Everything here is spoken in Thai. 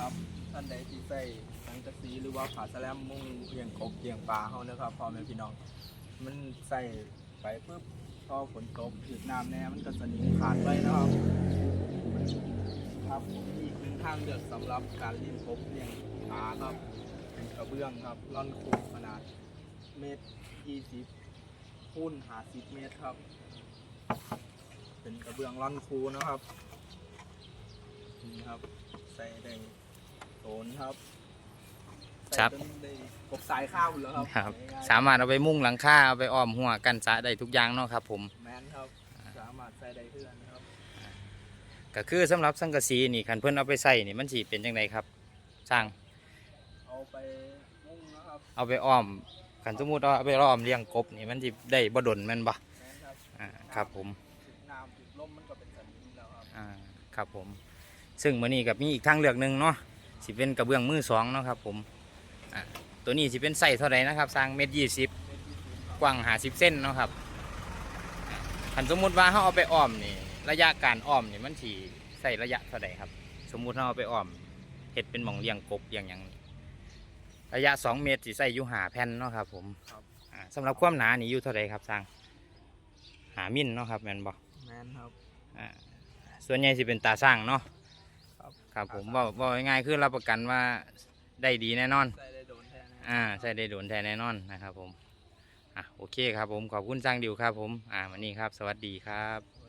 รับท่านใดที่ใส่สังกะสีหรือว่าผาสแลมมุ่งเลี้ยงกบเลี้ยงปลาเฮานะครับพ่อแม่พี่น้อง มันใส่ไปปุ๊บพอฝนตกถึกน้ำแน่มันก็สนิมขาดไปนะครับครับผมมีอีกหนึ่งทางเลือกสำหรับการเลี้ยงกบเลี้ยงปลาครับเป็นกระเบื้องครับร่อนคูขนาดเมตรยี่สิบคูณหาสิบเมตรครับ เป็นกระเบื้องร่อนคูนะครับนี่ครับใส่ได้ โซนครับครับใส่จนได้กบสายข้าวแล้วครับครับ ง่ายๆสามารถเอาไปมุ่งหลังคาเอาไปอ้อมหัวกันสะได้ทุกอย่างเนาะครับ ผม แมนครับ สามารถใส่ได้เพื่อนครับ ก็คือสำหรับสังกะสีนี่คันเพิ่นเอาไปใส่นี่มันสิเป็นจังไดครับสร้างเอาไปมุ่งนะครับ เอาไปอ้อมคันสมมุติว่าเอาไปอ้อมเลี้ยงกบนี่มันสิได้บ่ดนแม่นบ่แมนครับอ่าครับผม ถึงน้ำถึงลมมันก็เป็นสนิมแล้วครับ อ่าครับผม ซึ่งมื้อนี้กับมีอีกทางเลือกหนึงเนาะ สิเป็นกระเบื้องมือสองเนาะครับผมอ่าตัวนี้สิเป็นไส้เท่าไหร่นะครับสร้างเม็ดยี่สิบเป็นที่สุดครับกว้างหาสิบเส้นเนาะครับอ่าคันสมมุติว่าเขาเอาไปอ้อมนี่ระยะการอ้อมนี่มันสีใส่ระยะเท่าไหร่ครับ สมมุติเราเอาไปอ้อมเห็ดเป็นหมองเลี้ยงกบอย่างอย่างนี้ระยะสองเมตรสิใส่อยู่หาแผ่นเนาะครับผมครับอ่าสำหรับความหนานี่อยู่เท่าไหร่ครับสร้างหามิลเนาะครับแมนบอกแมนครับอ่าส่วนใหญ่สิเป็นตาสร้างเนาะ ครับครับผมตาสร้างว่าว่าง่ายๆคือรับประกันว่าได้ดีแน่นอน ใส่ได้โดนแทนนะอ่าใช่ได้โดนแทนแน่นอนนะครับผม อะโอเคครับผมขอบคุณจ้างดิวครับผม อ่าวันนี้ครับ สวัสดีครับ